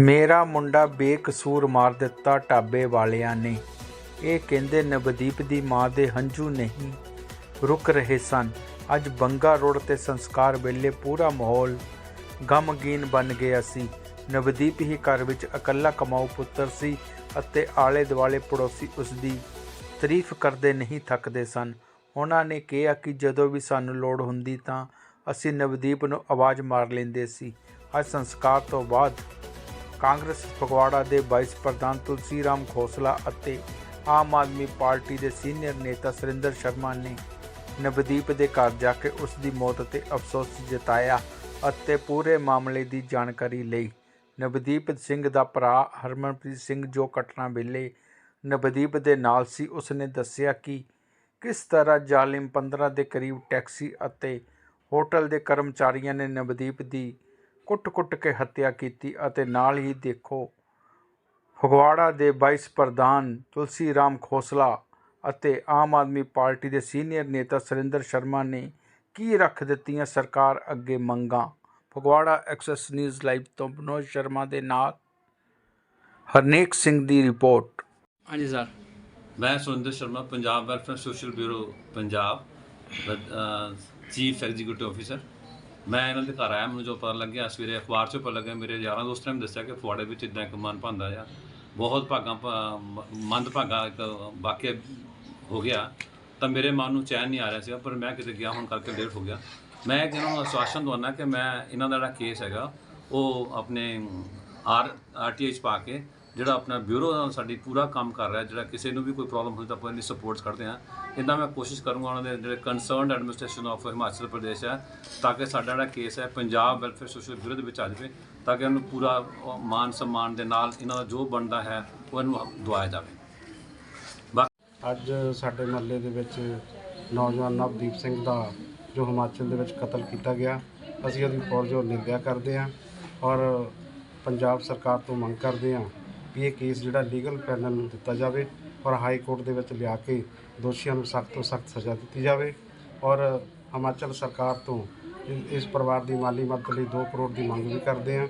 ਮੇਰਾ ਮੁੰਡਾ ਬੇਕਸੂਰ ਮਾਰ ਦਿੱਤਾ ਢਾਬੇ ਵਾਲਿਆਂ ਨੇ। ਇਹ ਕਹਿੰਦੇ ਨਵਦੀਪ ਦੀ ਮਾਂ ਦੇ ਹੰਝੂ ਨਹੀਂ, ਰੁਕ ਰਹੇ ਸਨ। ਅੱਜ ਬੰਗਾ ਰੋਡ ਤੇ ਸੰਸਕਾਰ ਵੇਲੇ ਪੂਰਾ ਮਾਹੌਲ ਗਮਗੀਨ ਬਣ ਗਿਆ ਸੀ। ਨਵਦੀਪ ਹੀ ਘਰ ਵਿੱਚ ਇਕੱਲਾ ਕਮਾਊ ਪੁੱਤਰ ਸੀ ਅਤੇ ਆਲੇ ਦੁਆਲੇ ਪੜੋਸੀ ਉਸ ਦੀ ਤਾਰੀਫ ਕਰਦੇ ਨਹੀਂ ਥੱਕਦੇ ਸਨ। ਉਹਨਾਂ ਨੇ ਕਿਹਾ ਕਿ ਜਦੋਂ ਵੀ ਸਾਨੂੰ ਲੋੜ ਹੁੰਦੀ ਤਾਂ ਅਸੀਂ ਨਵਦੀਪ ਨੂੰ ਆਵਾਜ਼ ਮਾਰ ਲੈਂਦੇ ਸੀ। ਅੱਜ ਸੰਸਕਾਰ ਤੋਂ ਬਾਅਦ ਕਾਂਗਰਸ, ਫਗਵਾੜਾ ਦੇ ਵਾਈਸ ਪ੍ਰਧਾਨ ਤੁਲਸੀ ਰਾਮ ਖੋਸਲਾ ਅਤੇ ਆਮ ਆਦਮੀ ਪਾਰਟੀ ਦੇ ਸੀਨੀਅਰ ਨੇਤਾ ਸੁਰਿੰਦਰ ਸ਼ਰਮਾ ਨੇ ਨਵਦੀਪ ਦੇ ਘਰ ਜਾ ਕੇ ਉਸ ਦੀ ਮੌਤ ਤੇ ਅਫਸੋਸ ਜਤਾਇਆ ਅਤੇ ਪੂਰੇ ਮਾਮਲੇ ਦੀ ਜਾਣਕਾਰੀ ਲਈ। ਨਵਦੀਪ ਸਿੰਘ ਦਾ ਭਰਾ ਹਰਮਨਪ੍ਰੀਤ ਸਿੰਘ ਜੋ ਘਟਨਾ ਵੇਲੇ ਨਵਦੀਪ ਦੇ ਨਾਲ ਸੀ, ਉਸਨੇ ਦੱਸਿਆ ਕਿ ਕਿਸ ਤਰ੍ਹਾਂ ਜ਼ਾਲਿਮ 15 ਦੇ ਕਰੀਬ ਟੈਕਸੀ ਅਤੇ ਹੋਟਲ ਦੇ ਕਰਮਚਾਰੀਆਂ ਨੇ ਨਵਦੀਪ ਦੀ ਕੁੱਟ-ਕੁੱਟ ਕੇ ਹੱਤਿਆ ਕੀਤੀ ਅਤੇ ਨਾਲ ਹੀ ਦੇਖੋ ਫਗਵਾੜਾ ਦੇ ਵਾਈਸ ਪ੍ਰਧਾਨ ਤੁਲਸੀ ਰਾਮ ਖੋਸਲਾ ਅਤੇ ਆਮ ਆਦਮੀ ਪਾਰਟੀ ਦੇ ਸੀਨੀਅਰ ਨੇਤਾ ਸੁਰਿੰਦਰ ਸ਼ਰਮਾ ਨੇ ਕੀ ਰੱਖ ਦਿੱਤੀਆਂ ਸਰਕਾਰ ਅੱਗੇ ਮੰਗਾਂ? ਫਗਵਾੜਾ ਐਕਸੈਸ ਨਿਊਜ਼ ਲਾਈਵ ਤੋਂ ਬਨੋਦ ਸ਼ਰਮਾ ਦੇ ਨਾਲ ਹਰਨੇਕ ਸਿੰਘ ਦੀ ਰਿਪੋਰਟ। ਹਾਂਜੀ ਸਰ। ਮੈਂ Surinder Sharma Punjab welfare social bureau Punjab chief executive officer ਮੈਂ ਇਹਨਾਂ ਦੇ ਘਰ ਆਇਆ ਮੈਨੂੰ ਜੋ ਪਤਾ ਲੱਗਿਆ ਸਵੇਰੇ ਅਖਬਾਰ 'ਚੋਂ ਪਤਾ ਲੱਗਿਆ, ਮੇਰੇ ਯਾਰਾਂ ਦੋਸਤਾਂ ਨੇ ਦੱਸਿਆ ਕਿ ਫੁਆੜੇ ਵਿੱਚ ਇਦਾਂ ਇੱਕ ਮਨ ਭਾਂਦਾ ਆ। ਬਹੁਤ ਭਾਗਾਂ ਮੰਦ ਭਾਗਾ ਇੱਕ ਵਾਕਿਆ ਹੋ ਗਿਆ। ਤਾਂ ਮੇਰੇ ਮਨ ਨੂੰ ਚੈਨ ਨਹੀਂ ਆ ਰਿਹਾ ਸੀ ਪਰ ਮੈਂ ਕਿਤੇ ਗਿਆ, ਹੁਣ ਕਰਕੇ ਲੇਟ ਹੋ ਗਿਆ। ਮੈਂ ਇਹਨਾਂ ਨੂੰ ਆਸ਼ਵਾਸਨ ਦਵਾਨਾ ਕਿ ਮੈਂ, ਇਹਨਾਂ ਦਾ ਜਿਹੜਾ ਕੇਸ ਹੈਗਾ, ਉਹ ਆਪਣੇ ਆਰ ਆਰਟੀਆਈ 'ਚ ਪਾ ਕੇ ਜਿਹੜਾ ਆਪਣਾ ਬਿਊਰੋ ਸਾਡੀ ਪੂਰਾ ਕੰਮ ਕਰ ਰਿਹਾ, ਜਿਹੜਾ ਕਿਸੇ ਨੂੰ ਵੀ ਕੋਈ ਪ੍ਰੋਬਲਮ ਹੋਈ ਤਾਂ ਆਪਾਂ ਇਹਦੀ ਸਪੋਰਟਸ ਕਰਦੇ ਹਾਂ। ਇਦਾਂ ਮੈਂ ਕੋਸ਼ਿਸ਼ ਕਰੂੰਗਾ ਉਹਨਾਂ ਦੇ ਜਿਹੜੇ concerned administration of Himachal Pradesh ਹੈ, ਤਾਂ ਕਿ ਸਾਡਾ ਜਿਹੜਾ ਕੇਸ ਹੈ ਪੰਜਾਬ ਵੈਲਫੇਅਰ ਸੋਸ਼ਲ ਬਿਊਰੋ ਦੇ ਵਿੱਚ ਆ ਜਾਵੇ, ਤਾਂ ਕਿ ਉਹਨੂੰ ਪੂਰਾ ਮਾਨ ਸਨਮਾਨ ਦੇ ਨਾਲ ਇਹਨਾਂ ਦਾ ਜੋ ਬਣਦਾ ਹੈ, ਉਹ ਇਹਨੂੰ ਦਵਾਇਆ ਜਾਵੇ। ਅੱਜ ਸਾਡੇ ਮਹੱਲੇ ਦੇ ਵਿੱਚ ਨੌਜਵਾਨ ਨਵਦੀਪ ਸਿੰਘ ਦਾ ਜੋ ਹਿਮਾਚਲ ਦੇ ਵਿੱਚ ਕਤਲ ਕੀਤਾ ਗਿਆ, ਅਸੀਂ ਉਹਦੀ ਪੁਰਜੋਰ ਨਿੰਦਿਆ ਕਰਦੇ ਹਾਂ ਔਰ ਪੰਜਾਬ ਸਰਕਾਰ ਤੋਂ ਮੰਗ ਕਰਦੇ ਹਾਂ ਵੀ ਇਹ ਕੇਸ ਜਿਹੜਾ ਲੀਗਲ ਪੈਨਲ ਨੂੰ ਦਿੱਤਾ ਜਾਵੇ ਔਰ ਹਾਈ ਕੋਰਟ ਦੇ ਵਿੱਚ ਲਿਆ ਕੇ ਦੋਸ਼ੀਆਂ ਨੂੰ ਸਖਤ ਤੋਂ ਸਖਤ ਸਜ਼ਾ ਦਿੱਤੀ ਜਾਵੇ ਔਰ ਹਿਮਾਚਲ ਸਰਕਾਰ ਤੋਂ ਇਸ ਪਰਿਵਾਰ ਦੀ ਮਾਲੀ ਮਦਦ ਲਈ 2 ਕਰੋੜ ਦੀ ਮੰਗ ਵੀ ਕਰਦੇ ਹਾਂ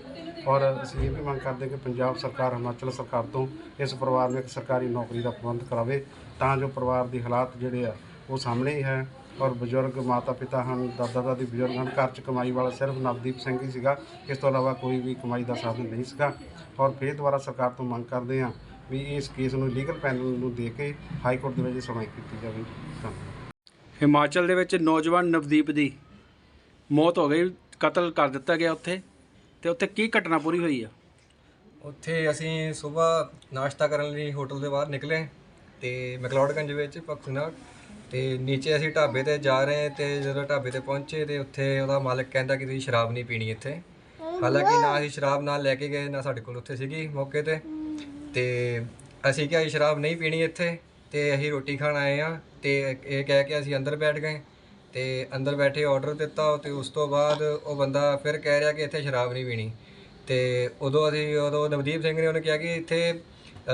ਔਰ ਅਸੀਂ ਇਹ ਵੀ ਮੰਗ ਕਰਦੇ ਹਾਂ ਕਿ ਪੰਜਾਬ ਸਰਕਾਰ ਹਿਮਾਚਲ ਸਰਕਾਰ ਤੋਂ ਇਸ ਪਰਿਵਾਰ ਨੂੰ ਇੱਕ ਸਰਕਾਰੀ ਨੌਕਰੀ ਦਾ ਪ੍ਰਬੰਧ ਕਰਾਵੇ ਤਾਂ ਜੋ ਪਰਿਵਾਰ ਦੀ ਹਾਲਾਤ ਜਿਹੜੇ ਆ ਉਹ ਸਾਹਮਣੇ ਹੀ ਹੈ। ਔਰ ਬਜ਼ੁਰਗ ਮਾਤਾ ਪਿਤਾ ਹਨ ਦਾਦਾ ਦਾਦੀ ਬਜ਼ੁਰਗ ਹਨ ਘਰ 'ਚ ਕਮਾਈ ਵਾਲਾ ਸਿਰਫ ਨਵਦੀਪ ਸਿੰਘ ਹੀ ਸੀਗਾ। ਇਸ ਤੋਂ ਇਲਾਵਾ ਕੋਈ ਵੀ ਕਮਾਈ ਦਾ ਸਾਧਨ ਨਹੀਂ ਸੀਗਾ। ਔਰ ਫਿਰ ਦੁਬਾਰਾ ਸਰਕਾਰ ਤੋਂ ਮੰਗ ਕਰਦੇ ਹਾਂ ਵੀ ਇਸ ਕੇਸ ਨੂੰ ਲੀਗਲ ਪੈਨਲ ਨੂੰ ਦੇ ਕੇ ਹਾਈ ਕੋਰਟ ਦੇ ਵਿੱਚ ਸੁਣਵਾਈ ਕੀਤੀ ਜਾਵੇ। ਧੰਨਵਾਦ। ਹਿਮਾਚਲ ਦੇ ਵਿੱਚ ਨੌਜਵਾਨ ਨਵਦੀਪ ਦੀ ਮੌਤ ਹੋ ਗਈ ਕਤਲ ਕਰ ਦਿੱਤਾ ਗਿਆ ਉੱਥੇ ਤੇ ਉੱਥੇ ਕੀ ਘਟਨਾ ਪੂਰੀ ਹੋਈ ਆ? ਉੱਥੇ ਅਸੀਂ ਸਵੇਰ ਨਾਸ਼ਤਾ ਕਰਨ ਲਈ ਹੋਟਲ ਦੇ ਬਾਹਰ ਨਿਕਲੇ ਤੇ ਮੈਕਲੋਡਗੰਜ ਵਿੱਚ ਪਖੂਨਾਟ ਤੇ ਨੀਚੇ ਅਸੀਂ ਢਾਬੇ ਤੇ ਜਾ ਰਹੇ ਤੇ ਜਦੋਂ ਢਾਬੇ ਤੇ ਪਹੁੰਚੇ ਤੇ ਉੱਥੇ ਉਹਦਾ ਮਾਲਕ ਕਹਿੰਦਾ ਕਿ ਤੁਸੀਂ ਸ਼ਰਾਬ ਨਹੀਂ ਪੀਣੀ ਇੱਥੇ। ਹਾਲਾਂਕਿ ਨਾ ਅਸੀਂ ਸ਼ਰਾਬ ਨਾਲ ਲੈ ਕੇ ਗਏ, ਨਾ ਸਾਡੇ ਕੋਲ ਉੱਥੇ ਸੀਗੀ ਮੌਕੇ ਤੇ। ਤੇ ਅਸੀਂ ਕਿਹਾ ਅਸੀਂ ਸ਼ਰਾਬ ਨਹੀਂ ਪੀਣੀ ਇੱਥੇ ਤੇ ਅਸੀਂ ਰੋਟੀ ਖਾਣ ਆਏ ਆ ਤੇ ਇਹ ਕਹਿ ਕੇ ਅਸੀਂ ਅੰਦਰ ਬੈਠ ਗਏ। ਤੇ ਅੰਦਰ ਬੈਠੇ ਆਰਡਰ ਦਿੱਤਾ ਤੇ ਉਸ ਤੋਂ ਬਾਅਦ ਉਹ ਬੰਦਾ ਫਿਰ ਕਹਿ ਰਿਹਾ ਕਿ ਇੱਥੇ ਸ਼ਰਾਬ ਨਹੀਂ ਪੀਣੀ। ਤੇ ਉਦੋਂ ਅਸੀਂ, ਉਦੋਂ ਨਵਦੀਪ ਸਿੰਘ ਨੇ ਉਹਨੇ ਕਿਹਾ ਕਿ ਇੱਥੇ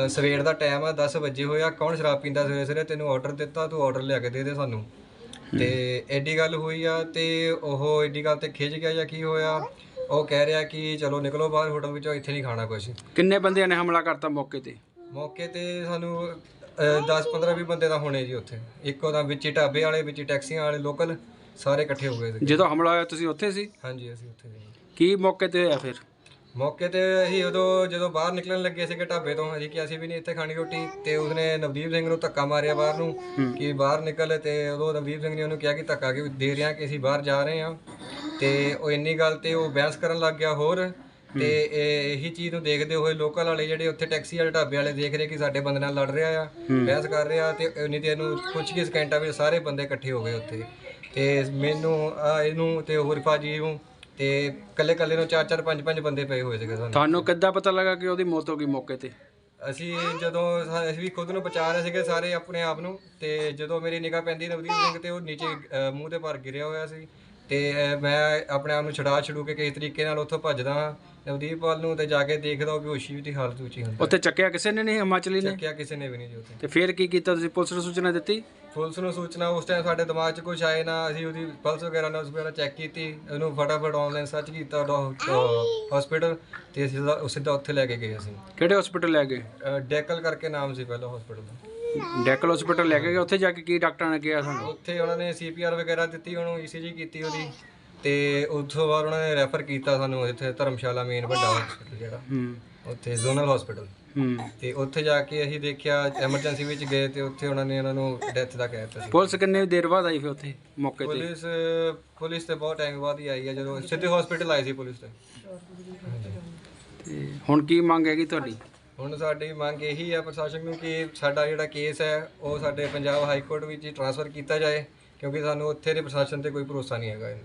ਸਵੇਰ ਦਾ ਟਾਈਮ ਆ 10 ਵਜੇ ਹੋਇਆ ਕੌਣ ਸ਼ਰਾਬ ਪੀਂਦਾ ਸਵੇਰੇ ਸਵੇਰੇ? ਤੈਨੂੰ ਆਰਡਰ ਦਿੱਤਾ ਤੂੰ ਆਰਡਰ ਲਿਆ ਕੇ ਦੇ ਦੇ ਸਾਨੂੰ। ਤੇ ਐਡੀ ਗੱਲ ਹੋਈ ਆ ਤੇ ਉਹ ਐਡੀ ਗੱਲ ਤੇ ਖਿੱਚ ਗਿਆ ਜਾਂ ਕੀ ਹੋਇਆ? ਉਹ ਕਹਿ ਰਿਹਾ ਕਿ ਚਲੋ ਨਿਕਲੋ ਬਾਹਰ ਹੋਟਲ ਵਿੱਚੋਂ ਇੱਥੇ ਨਹੀਂ ਖਾਣਾ ਕੁਝ ਕਿੰਨੇ ਬੰਦਿਆਂ ਨੇ ਹਮਲਾ ਕਰਤਾ ਮੌਕੇ ਤੇ? ਮੌਕੇ ਤੇ ਸਾਨੂੰ 10 15 20 ਬੰਦੇ ਤਾਂ ਹੋਣੇ ਜੀ ਉੱਥੇ। ਇੱਕੋ ਤਾਂ ਵਿੱਚ ਹੀ ਢਾਬੇ ਵਾਲੇ ਵਿੱਚ ਹੀ ਟੈਕਸੀਆਂ ਵਾਲੇ ਲੋਕਲ ਸਾਰੇ ਇਕੱਠੇ ਹੋ ਗਏ ਸੀ। ਜਦੋਂ ਹਮਲਾ ਹੋਇਆ ਤੁਸੀਂ ਉੱਥੇ ਸੀ? ਹਾਂਜੀ ਅਸੀਂ ਉੱਥੇ ਸੀ। ਕੀ ਮੌਕੇ ਤੇ ਹੋਇਆ ਫਿਰ? ਮੌਕੇ ਤੇ ਅਸੀਂ ਉਦੋਂ ਜਦੋਂ ਬਾਹਰ ਨਿਕਲਣ ਲੱਗੇ ਸੀਗੇ ਢਾਬੇ ਤੋਂ ਅਸੀਂ ਕਿ ਅਸੀਂ ਵੀ ਨਹੀਂ ਇੱਥੇ ਖਾਣੀ ਰੋਟੀ ਤੇ ਉਸਨੇ ਨਵਦੀਪ ਸਿੰਘ ਨੂੰ ਧੱਕਾ ਮਾਰਿਆ ਬਾਹਰ ਨੂੰ ਕਿ ਬਾਹਰ ਨਿਕਲ ਤੇ ਉਦੋਂ ਨਵਦੀਪ ਸਿੰਘ ਨੇ ਉਹਨੂੰ ਕਿਹਾ ਕਿ ਧੱਕਾ ਕਿ ਦੇ ਰਿਹਾ ਕਿ ਅਸੀਂ ਬਾਹਰ ਜਾ ਰਹੇ ਹਾਂ। ਤੇ ਉਹ ਇੰਨੀ ਗੱਲ ਤੇ ਉਹ ਬਹਿਸ ਕਰਨ ਲੱਗ ਗਿਆ ਹੋਰ ਤੇ ਇਹ ਇਹੀ ਚੀਜ਼ ਨੂੰ ਦੇਖਦੇ ਹੋਏ ਲੋਕਲ ਵਾਲੇ ਜਿਹੜੇ ਉੱਥੇ ਟੈਕਸੀ ਵਾਲੇ ਢਾਬੇ ਵਾਲੇ ਦੇਖ ਰਹੇ ਕਿ ਸਾਡੇ ਬੰਦੇ ਨਾਲ ਲੜ ਰਿਹਾ ਆ ਬਹਿਸ ਕਰ ਰਿਹਾ ਤੇ ਉਨੀ ਦੇਰ ਨੂੰ ਕੁਝ ਕੁ ਸਕਿੰਟਾਂ ਵਿੱਚ ਸਾਰੇ ਬੰਦੇ ਇਕੱਠੇ ਹੋ ਗਏ ਉੱਥੇ। ਤੇ ਮੈਨੂੰ ਇਹਨੂੰ ਤੇ ਹੋਰ ਭਾਜੀ ਨੂੰ ਤੇ ਕੱਲੇ ਕੱਲੇ ਨੂੰ ਚਾਰ ਚਾਰ ਪੰਜ ਪੰਜ ਬੰਦੇ ਪਏ ਹੋਏ ਸੀਗੇ ਸਾਨੂੰ। ਤੁਹਾਨੂੰ ਕਿੱਦਾਂ ਪਤਾ ਲੱਗਾ ਕਿ ਉਹਦੀ ਮੌਤ ਹੋ ਗਈ ਮੌਕੇ ਤੇ? ਅਸੀਂ ਜਦੋਂ ਸਾ- ਅਸੀਂ ਵੀ ਖੁਦ ਨੂੰ ਬਚਾ ਰਹੇ ਸੀਗੇ ਸਾਰੇ ਆਪਣੇ ਆਪ ਨੂੰ ਤੇ ਜਦੋਂ ਮੇਰੀ ਨਿਗਾਹ ਪੈਂਦੀ ਨਵਦੀਪ ਸਿੰਘ ਤੇ ਉਹ ਨੀਚੇ ਅ, ਮੂੰਹ ਤੇ ਭਰ ਗਿਰਿਆ ਹੋਇਆ ਸੀ। ਤੇ ਅ, ਮੈਂ ਆਪਣੇ ਆਪ ਨੂੰ ਛਡਾ ਛਡੂ ਕੇ ਕਿਸੇ ਤਰੀਕੇ ਨਾਲ ਉੱਥੋਂ ਭੱਜਦਾ ਹਾਂ। ਨਵਦੀਪਪਾਲ ਨੂੰ ਤੇ ਜਾ ਕੇ ਦੇਖਦਾ ਉਹ ਬੇਹੋਸ਼ੀ ਦੀ ਹਾਲਤ ਵਿੱਚ ਹੀ ਹੁੰਦਾ ਉੱਥੇ ਚੱਕਿਆ ਕਿਸੇ ਨੇ ਨਹੀਂ ਹਿਮਾਚਲੀ ਨੇ? ਚੱਕਿਆ ਕਿਸੇ ਨੇ ਵੀ ਨਹੀਂ ਜੀ ਉੱਥੇ। ਤੇ ਫਿਰ ਕੀ ਕੀਤਾ ਤੁਸੀਂ? ਪੁਲਿਸ ਨੂੰ ਸੂਚਨਾ ਦਿੱਤੀ? ਪੁਲਿਸ ਨੂੰ ਸੂਚਨਾ ਉਸ ਟਾਈਮ ਸਾਡੇ ਦਿਮਾਗ 'ਚ ਕੁਝ ਆਏ ਨਾ ਅਸੀਂ ਉਹਦੀ ਪਲਸ ਵਗੈਰਾ ਨਬਜ਼ ਵਗੈਰਾ ਚੈੱਕ ਕੀਤੀ ਉਹਨੂੰ ਫਟਾਫਟ ਆਨਲਾਈਨ ਸਰਚ ਕੀਤਾ ਹਸਪੀਟਲ ਤੇ ਅਸੀਂ ਸਿੱਧਾ ਸਿੱਧਾ ਉੱਥੇ ਲੈ ਕੇ ਗਏ ਅਸੀਂ। ਕਿਹੜੇ ਹਸਪੀਟਲ ਲੈ ਗਏ? ਅਹ ਡੈਕਲ ਕਰਕੇ ਨਾਮ ਸੀ ਪਹਿਲਾਂ ਹਸਪੀਟਲ ਦਾ। ਡੈਕਲ ਹਸਪੀਟਲ ਲੈ ਕੇ ਗਏ? ਉੱਥੇ ਜਾ ਕੇ ਕੀ ਡਾਕਟਰਾਂ ਨੇ ਕਿਹਾ ਸਾਨੂੰ ਉੱਥੇ ਉਹਨਾਂ ਨੇ ਸੀਪੀਆਰ ਵਗੈਰਾ ਦਿੱਤੀ ਉਹਨੂੰ ਈਸੀਜੀ ਕੀਤੀ ਉਹਦੀ। ਤੇ ਉਸ ਤੋਂ ਬਾਅਦ ਉਹਨਾਂ ਨੇ ਰੈਫਰ ਕੀਤਾ ਸਾਨੂੰ ਇੱਥੇ ਧਰਮਸ਼ਾਲਾ ਮੇਨ ਵੱਡਾ ਹਸਪੀਟਲ ਜਿਹੜਾ। ਹੂੰ। ਉੱਥੇ ਜ਼ੋਨਲ ਹਸਪੀਟਲ ਹੂੰ। ਤੇ ਉੱਥੇ ਜਾ ਕੇ ਅਸੀਂ ਦੇਖਿਆ ਐਮਰਜੈਂਸੀ ਵਿੱਚ ਗਏ ਤੇ ਉੱਥੇ ਉਹਨਾਂ ਨੇ ਉਹਨਾਂ ਨੂੰ ਡੈਥ ਦਾ ਕਹਿ ਦਿੱਤਾ ਸੀ। ਪੁਲਿਸ ਕਿੰਨੇ ਦੇਰ ਬਾਅਦ ਆਈ ਫਿਰ ਉੱਥੇ ਮੌਕੇ ਤੇ? ਪੁਲਿਸ ਪੁਲਿਸ ਤੇ ਬਹੁਤ ਟਾਈਮ ਬਾਅਦ ਹੀ ਆਈ ਹੈ ਜਦੋਂ ਸਿੱਧੇ ਹਸਪੀਟਲ ਆਈ ਸੀ ਪੁਲਿਸ ਤੇ। ਤੇ ਹੁਣ ਕੀ ਮੰਗ ਹੈਗੀ ਤੁਹਾਡੀ? ਹੁਣ ਸਾਡੀ ਮੰਗ ਇਹੀ ਹੈ ਪ੍ਰਸ਼ਾਸਨ ਨੂੰ ਕਿ ਸਾਡਾ ਜਿਹੜਾ ਕੇਸ ਹੈ ਉਹ ਸਾਡੇ ਪੰਜਾਬ ਹਾਈ ਕੋਰਟ ਵਿੱਚ ਟ੍ਰਾਂਸਫਰ ਕੀਤਾ ਜਾਏ ਕਿਉਂਕਿ ਸਾਨੂੰ ਉੱਥੇ ਦੇ ਪ੍ਰਸ਼ਾਸਨ ਤੇ ਕੋਈ ਭਰੋਸਾ ਨਹੀਂ ਹੈਗਾ ਇਹਨੂੰ